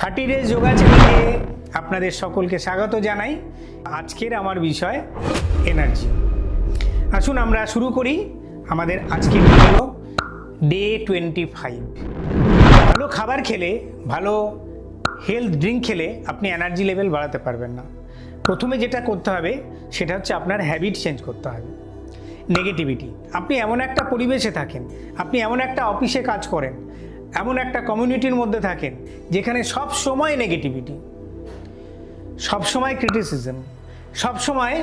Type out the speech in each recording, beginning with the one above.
Thirty days yoga চ্যানেলে আপনাদের সকলকে স্বাগত জানাই। আজকের আমার বিষয় এনার্জি। আসুন আমরা শুরু করি আমাদের আজকের ভিডিও ডে টোয়েন্টি ফাইভ। ভালো খাবার খেলে, ভালো হেলথ ড্রিঙ্ক খেলে আপনি এনার্জি লেভেল বাড়াতে পারবেন না। প্রথমে যেটা করতে হবে, সেটা হচ্ছে আপনার হ্যাবিট চেঞ্জ করতে হবে। নেগেটিভিটি। আপনি এমন একটা পরিবেশে থাকেন, আপনি এমন একটা অফিসে কাজ করেন এমন একটা কমিউনিটির মধ্যে থাকেন যেখানে সব সময় নেগেটিভিটি সব সময় ক্রিটিসিজম সব সময়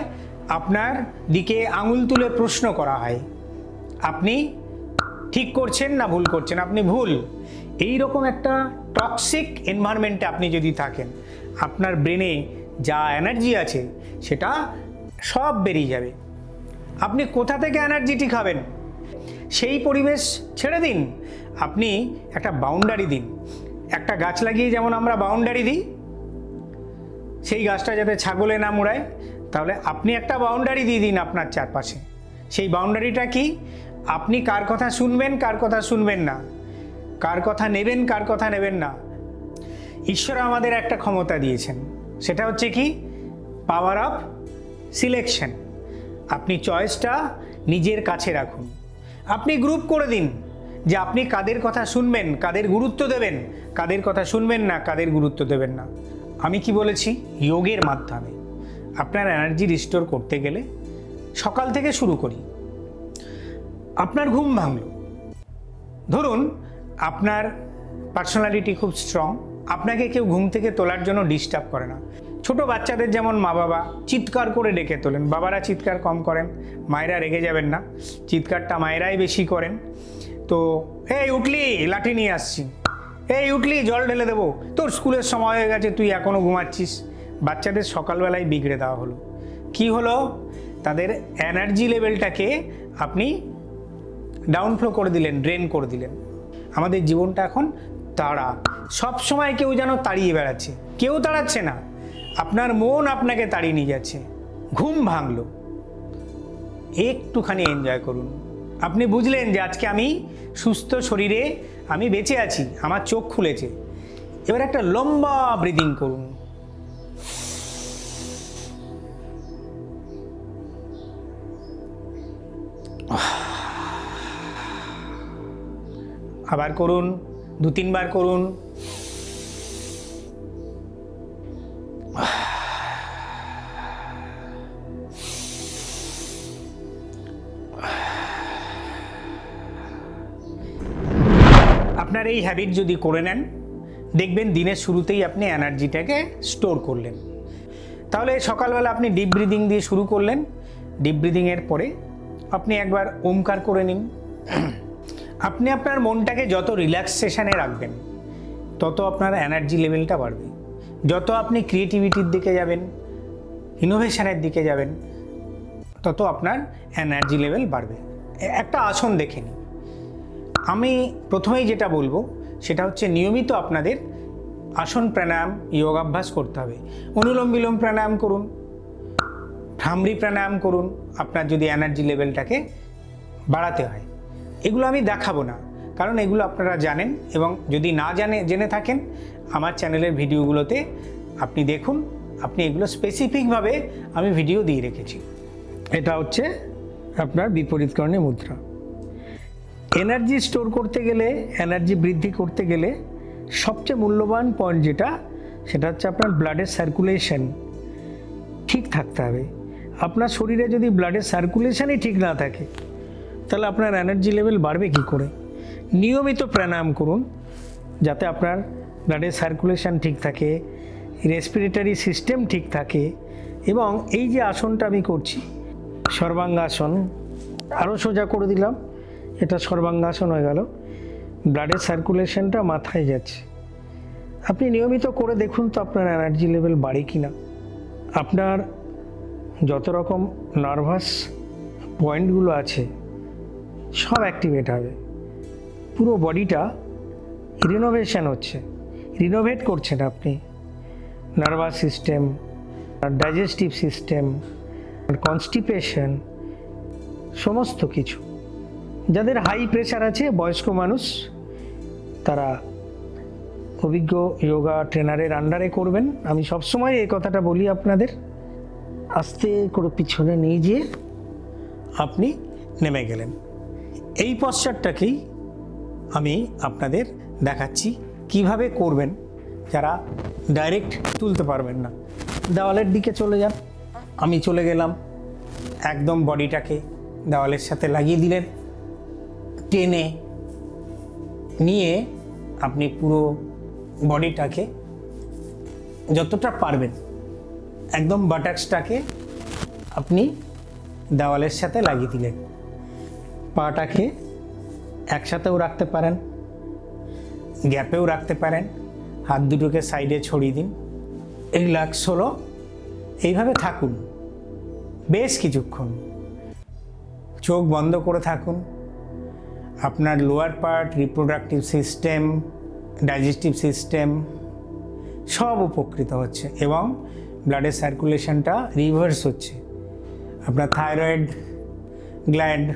আপনার দিকে আঙুল তুলে প্রশ্ন করা হয়, আপনি ঠিক করছেন না ভুল করছেন? আপনি ভুল। এই রকম একটা টক্সিক এনভায়রনমেন্টে আপনি যদি থাকেন, আপনার ব্রেনে যা এনার্জি আছে, সেটা সব বেরিয়ে যাবে। আপনি কোথা থেকে এনার্জিটি খাবেন? সেই পরিবেশ ছেড়ে দিন। আপনি একটা বাউন্ডারি দিন। একটা গাছ লাগিয়ে যেমন আমরা বাউন্ডারি দিই, সেই গাছটা যাতে ছাগলে না মুড়ায়, তাহলে আপনি একটা বাউন্ডারি দিয়ে দিন আপনার চারপাশে। সেই বাউন্ডারিটা কি? আপনি কার কথা শুনবেন, কার কথা শুনবেন না। কার কথা নেবেন, কার কথা নেবেন না। ঈশ্বর আমাদের একটা ক্ষমতা দিয়েছেন। সেটা হচ্ছে কি? পাওয়ার অফ সিলেকশন আপনি চয়েসটা নিজের কাছে রাখুন। আপনি গ্রুপ করে দিন যে আপনি কাদের কথা শুনবেন, কাদের গুরুত্ব দেবেন, কাদের কথা শুনবেন না, কাদের গুরুত্ব দেবেন না। আমি কি বলেছি? যোগের মাধ্যমে। আপনার এনার্জি রিস্টোর করতে গেলে সকাল থেকে শুরু করি। আপনার ঘুম ভাঙল। ধরুন, আপনার পার্সোনালিটি খুব স্ট্রং আপনাকে কেউ ঘুম থেকে তোলার জন্য ডিস্টার্ব করে না। ছোট বাচ্চাদের যেমন মা বাবা চিৎকার করে ডেকে তোলেন, বাবারা চিৎকার কম করেন, মায়েরা রেগে যাবেন না, চিৎকারটা মায়েরাই বেশি করেন। তো, এই উঠলি, লাঠি নিয়ে আসছি। এই উঠলি, জল ঢেলে দেবো। তোর স্কুলের সময় হয়ে গেছে, তুই এখনও ঘুমাচ্ছিস। বাচ্চাদের সকালবেলায় বিগড়ে দেওয়া হলো। কি হলো? তাদের এনার্জি লেভেলটাকে আপনি ডাউনফ্লো করে দিলেন ড্রেন করে দিলেন। আমাদের জীবনটা এখন তাড়া। সব সময় কেউ যেন তাড়িয়ে বেড়াচ্ছে। কেউ তাড়াচ্ছে না। আপনার মন আপনাকে তাড়িয়ে নিয়ে যাচ্ছে। ঘুম ভাঙলো। একটুখানি এনজয় করুন। আপনি বুঝলেন যে আজকে আমি সুস্থ শরীরে আমি বেঁচে আছি, আমার চোখ খুলেছে। এবার একটা লম্বা ব্রিদিং করুন। আবার করুন দু তিনবার করুন। আপনার এই হ্যাবিট যদি করে নেন, দেখবেন দিনের শুরুতেই আপনি এনার্জিটাকে স্টোর করলেন। তাহলে সকালবেলা আপনি ডিপ ব্রিদিং দিয়ে শুরু করলেন। ডিপ ব্রিদিংয়ের পরে আপনি একবার ওমকার করে নিন। আপনি আপনার মনটাকে যত রিল্যাক্সেশনে রাখবেন, তত আপনার এনার্জি লেভেলটা বাড়বে। যত আপনি ক্রিয়েটিভিটির দিকে যাবেন ইনোভেশনের দিকে যাবেন, তত আপনার এনার্জি লেভেল বাড়বে। একটা আসন দেখে নিন। আমি প্রথমেই যেটা বলব, সেটা হচ্ছে নিয়মিত আপনাদের আসন প্রাণায়াম যোগাভ্যাস করতে হবে। অনুলোম বিলোম প্রাণায়াম করুন ভ্রামরি প্রাণায়াম করুন, আপনার যদি এনার্জি লেভেলটাকে বাড়াতে হয়। এগুলো আমি দেখাবো না, কারণ এগুলো আপনারা জানেন এবং যদি না জানে, জেনে থাকেন, আমার চ্যানেলের ভিডিওগুলোতে আপনি দেখুন, আপনি এগুলো স্পেসিফিকভাবে আমি ভিডিও দিয়ে রেখেছি। এটা হচ্ছে আপনার বিপরীতকরণী মুদ্রা। এনার্জি স্টোর করতে গেলে এনার্জি বৃদ্ধি করতে গেলে সবচেয়ে মূল্যবান পয়েন্ট যেটা, সেটা হচ্ছে আপনার ব্লাডের সার্কুলেশন ঠিক থাকতে হবে। আপনার শরীরে যদি ব্লাডের সার্কুলেশনই ঠিক না থাকে, তাহলে আপনার এনার্জি লেভেল বাড়বে কি করে? নিয়মিত প্রাণায়াম করুন, যাতে আপনার ব্লাডের সার্কুলেশন ঠিক থাকে রেসপিরেটরি সিস্টেম ঠিক থাকে, এবং এই যে আসনটা আমি করছি, সর্বাঙ্গাসন আরও সোজা করে দিলাম। এটা সর্বাঙ্গাসন হয়ে গেল। ব্লাডের সার্কুলেশনটা মাথায় যাচ্ছে। আপনি নিয়মিত করে দেখুন তো আপনার এনার্জি লেভেল বাড়ে কি না আপনার যত রকম নার্ভাস পয়েন্টগুলো আছে, সব অ্যাক্টিভেট হবে। পুরো বডিটা রিনোভেশন হচ্ছে। রিনোভেট করছেন আপনি। Nervous system digestive system constipation সমস্ত কিছু। যাদের হাই প্রেশার আছে, বয়স্ক মানুষ, তারা অভিজ্ঞ যোগা ট্রেনারের আন্ডারে করবেন। আমি সবসময় এই কথাটা বলি আপনাদের, আস্তে করে পিছনে নিয়ে যেয়ে আপনি নেমে গেলেন। এই পশ্চারটাকেই আমি আপনাদের দেখাচ্ছি, কীভাবে করবেন যারা ডাইরেক্ট তুলতে পারবেন না। দেওয়ালের দিকে চলে যান। আমি চলে গেলাম, একদম বডিটাকে দেওয়ালের সাথে লাগিয়ে দিলেন। টেনে নিয়ে আপনি পুরো বডিটাকে যতটা পারবেন, একদম বাটাক্সটাকে আপনি দেওয়ালের সাথে লাগিয়ে দিলেন। পাটাকে একসাথেও রাখতে পারেন, গ্যাপেও রাখতে পারেন, হাত দুটোকে সাইডে ছড়িয়ে দিন। রিল্যাক্স হলো, এইভাবে থাকুন, বেশ কিছুক্ষণ। চোখ বন্ধ করে থাকুন। আপনার lower part reproductive system digestive system সব উপকৃত হচ্ছে এবং ব্লাডের সার্কুলেশনটা রিভার্স হচ্ছে। আপনার thyroid gland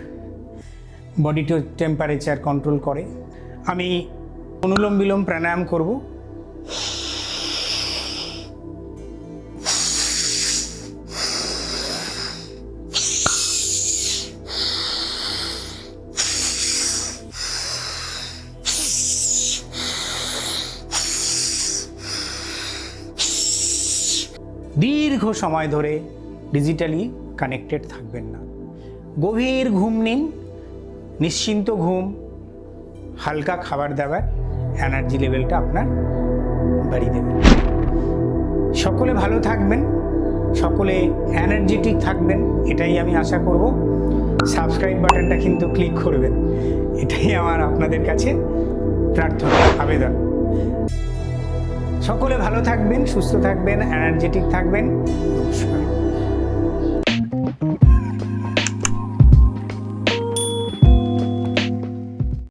body to temperature control করে। আমি অনুলোম বিলোম প্রাণায়াম করব। দীর্ঘ সময় ধরে ডিজিটালি কানেক্টেড থাকবেন না। গভীর ঘুম নিন, নিশ্চিন্ত ঘুম, হালকা খাবার দাবার এনার্জি লেভেলটা আপনার বাড়িয়ে দেবে। সকলে ভালো থাকবেন, সকলে এনার্জেটিক থাকবেন, এটাই আমি আশা করব। সাবস্ক্রাইব বাটনটা কিন্তু ক্লিক করবেন। এটাই আমার আপনাদের কাছে প্রার্থনা, আবেদন। সকলে ভালো থাকবেন সুস্থ থাকবেন এনার্জেটিক থাকবেন। নমস্কার।